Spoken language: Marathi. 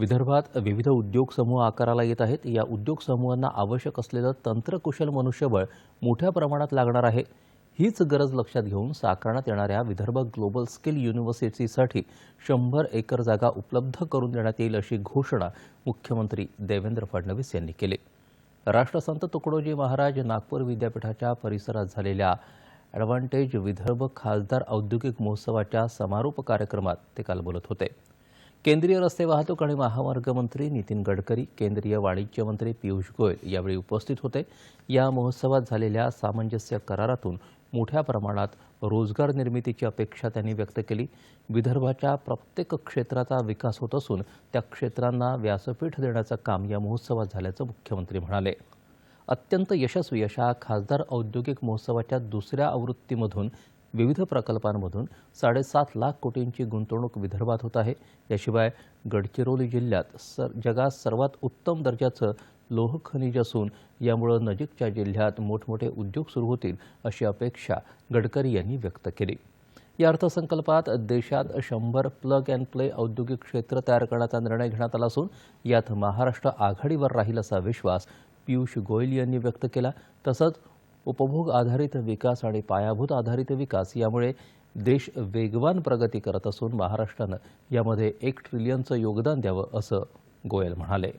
विदर्भात विविध उद्योग समूह आकाराला येत आहेत. या उद्योग समूहांना आवश्यक असलेलं तंत्रकुशल मनुष्यबळ मोठ्या प्रमाणात लागणार आहे. हीच गरज लक्षात घेऊन साकारण्यात येणाऱ्या विदर्भ ग्लोबल स्किल युनिव्हर्सिटीसाठी शंभर एकर जागा उपलब्ध करून देण्यात येईल अशी घोषणा मुख्यमंत्री देवेंद्र फडणवीस यांनी केली. राष्ट्रसंत तुकडोजी महाराज नागपूर विद्यापीठाच्या परिसरात झालेल्या ॲडव्हान्टेज विदर्भ खासदार औद्योगिक महोत्सवाच्या समारोप कार्यक्रमात ते काल बोलत होते. केंद्रीय रस्ते वाहतूक आणि महामार्ग मंत्री नितीन गडकरी केंद्रीय वाणिज्य मंत्री पियुष गोयल यावेळी उपस्थित होते. या महोत्सवात झालेल्या सामंजस्य करारातून मोठ्या प्रमाणात रोजगार निर्मितीची अपेक्षा त्यांनी व्यक्त केली. विदर्भाच्या प्रत्येक क्षेत्राचा विकास होत असून त्या क्षेत्रांना व्यासपीठ देण्याचं काम या महोत्सवात झाल्याचं मुख्यमंत्री म्हणाले. अत्यंत यशस्वी अशा खासदार औद्योगिक महोत्सवाच्या दुसऱ्या आवृत्तीमधून विविध प्रकल्पांमधून साडेसात लाख कोटींची गुंतवणूक विदर्भात होत आहे. याशिवाय गडचिरोली जिल्ह्यात सर जगात सर्वात उत्तम दर्जाचं लोह खनिज असून यामुळं नजीकच्या जिल्ह्यात मोठमोठे उद्योग सुरू होतील अशी अपेक्षा गडकरी यांनी व्यक्त केली. या अर्थसंकल्पात देशात शंभर प्लग अँड प्ले औद्योगिक क्षेत्र तयार करण्याचा निर्णय घेण्यात आला असून यात महाराष्ट्र आघाडीवर राहील असा विश्वास पियुष गोयल यांनी व्यक्त केला. तसंच उपभोग आधारित विकास आणि पायाभूत आधारित विकास यामुळे देश वेगवान प्रगती करत असून महाराष्ट्रानं यामध्ये एक ट्रिलियनचं योगदान द्यावं असं गोयल म्हणाले.